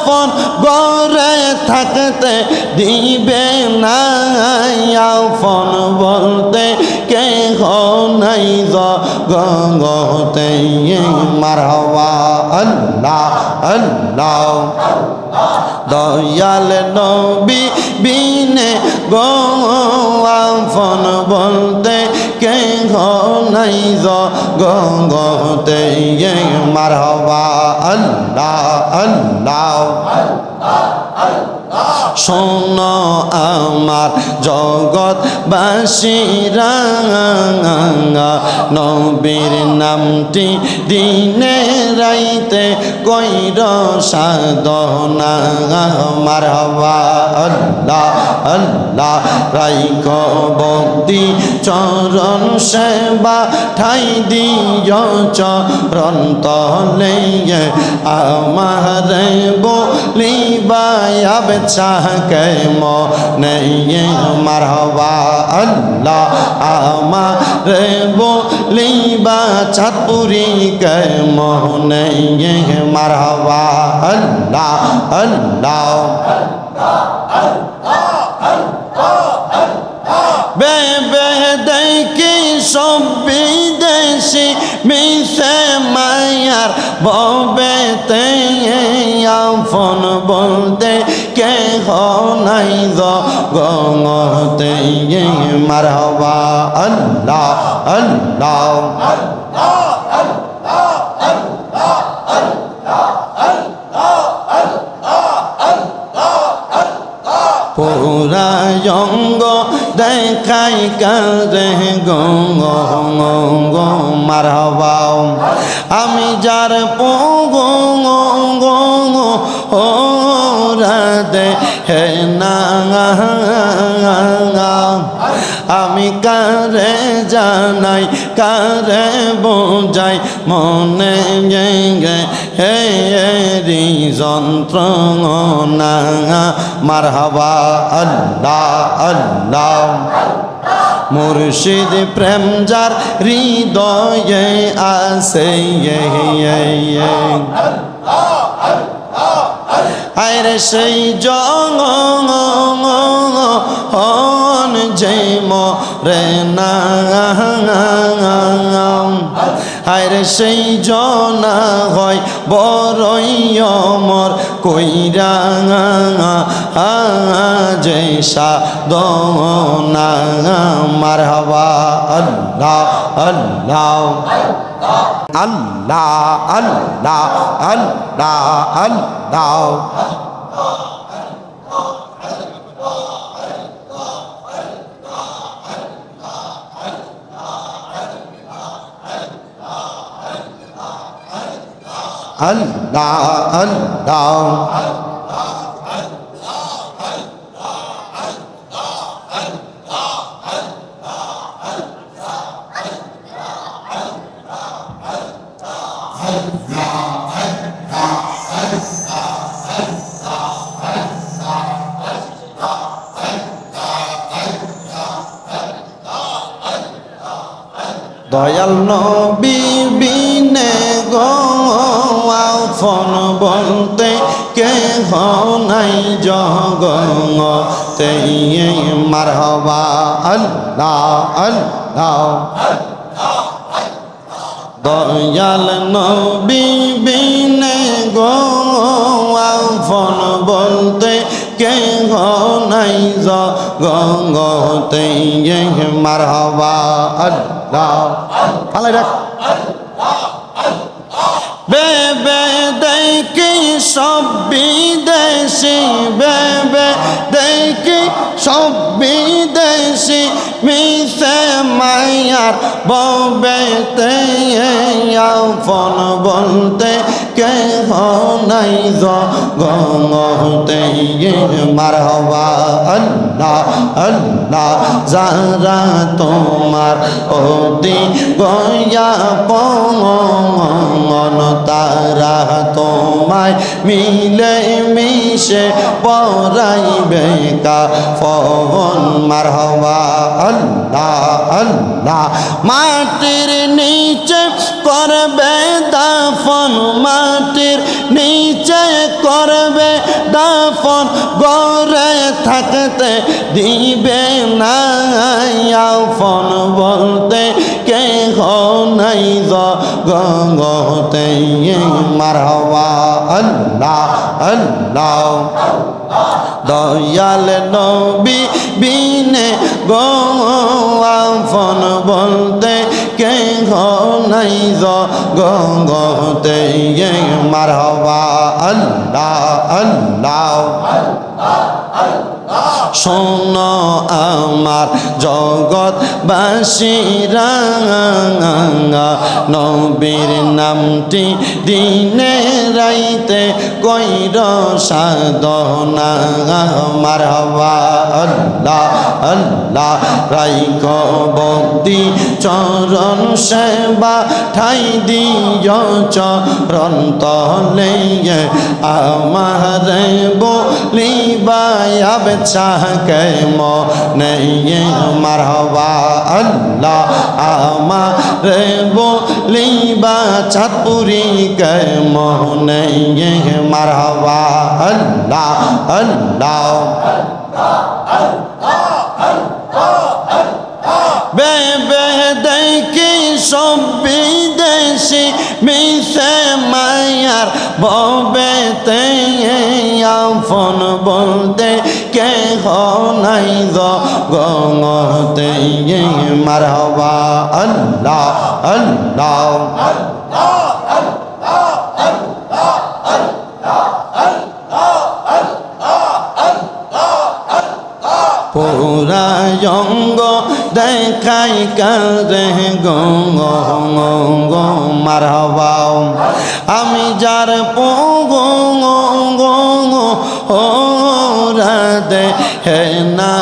আপন গড়ে থাকতে দিবে না আপন বলতে কে নাই গতে মারহবা। আল্লাহ আল্লাহ। দয়াল নবী বিনে গো আপন বলতে কে নাই গতে মারহবা আল্লাহ আল্লাহ। শোন আমার জগৎ বাসীরা নবীর নামটি দিনে রাইতে কইর সাধনা। মারহবা, আল্লাহ আল্লাহ রাইক ভক্তি চরণ সেবা ঠাই দিয় চরণ তলে। আমার বলিবায়া চাহ কে মনে মারহবা আল্লাহ আমার বলিবা চাঁদপুরি কে মনে মারহবা আল্লাহ আল্লাহ বে বে দেখি সব বিদেশি মিশে মায়ার ববেতে ফোন বলতে কে নাই গঙতে মারহবা? আল্লাহ আল্লাহ পুরায়ঙ্গ দেখাই কারে গঙ্গ মারহবাও আমি যার পঙ্গ আমি কারে জানাই, কারে বোঝাই, মনে গে হে রি যন্ত্রণা। মারহাবা, আল্লাহ আল্লাহ। মুর্শিদ প্রেম যার হৃদয়ে আসে আয়রে সেই জং জয় মরে না। আরে সেই জনা হয় বড়ই অমর, কইরা যে সাদনা মারহাবা আল্লাহ আল্লাহ আল্লাহ আল্লাহ আল্লাহ আল্লাহ। আল্লাহ আল্লাহ দয়াল নবী বিনে গো ফোন বলতে কে নাই জগতে। মারহবা, আল্লাহ আল্লাহ, দয়াল নবী বিনে গো ফোন বলতে কে নাই জগতে। মারহবা, আল্লাহ রাখ বেবে দেখি সব বিদেশি বেবে দেখি সব বিদেশি মিশে মায়ার ববেতে ফোন বলতে কে নাই গতে মারহবা আল্লাহ আল্লাহ যারা তোমার অতি গয়া পন তারা তোমায় মিলে মিশে পরাইবে কা ফন মারহবা আল্লাহ আল্লাহ মাটির নিচে করবে দাফন মাটির নিচে করবে দাফন গড়ে থাকতে দিবে না ফোন বলতে কে নাই গঙ্গতে মারহবা আল্লাহ আল্লাহ দয়াল নবী বিনে গফন বলতে কে নাই গঙ্গতে মারহবা, আল্লাহ আল্লাহ। শোন আমার জগৎ বাসীরা নবীর নামটি দিনে রাইতে কইর সাধনা। মারহবা আল্লাহ আল্লাহ রাইক ভক্তি চরণ সেবা ঠাই দিয় চরণ তলে। আমার বলিবায়াব চাহকে মনে মারহবা আল্লাহ আমার বলিবা চাঁদপুরি কে মনে মারহবা আল্লাহ আল্লাহ বেবে দেখি সব বিদেশি মিশে মায়ার ববেতে আফন বলতে কে নাই গঙতে মারহবা? আল্লাহ আল্লাহ, পুরা অঙ্গ দেখাই কারে গঙ্গ গঙ্গ মারহবাও আমি যার ও রাধে হে না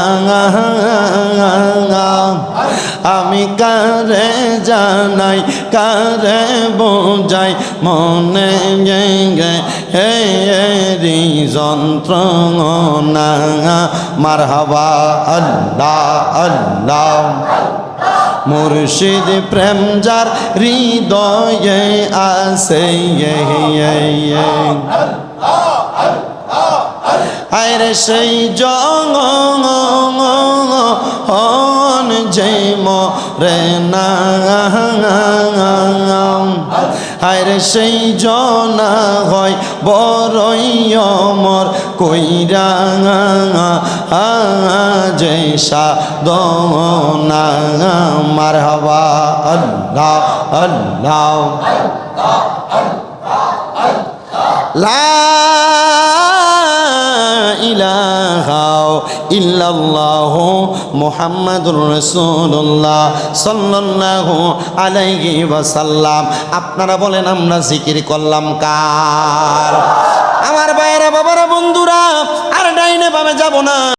আমি কারে জানাই, কারে বোঝাই, মনে গে হে রি যন্ত্রণা। মারহাবা আল্লাহ আল্লাহ। মুর্শিদ প্রেম যার হৃদয়ে আসে আরে সেই জঙ্গ হন যে মরে না। হায়রে সেই জনা হয় বড়ই অমর কইরা। যে সাদনা মারহাবা আল্লাহ আল্লাহ। লা ইলাহা ইল্লাল্লাহ মুহাম্মাদুর রাসূলুল্লাহ সাল্লাল্লাহু আলাইহি ওয়াসাল্লাম। আপনারা বলেন, আমরা জিকির করলাম কার? আমার বাইরে বাবারা, বন্ধুরা, আর ডাইনে বামে যাব না।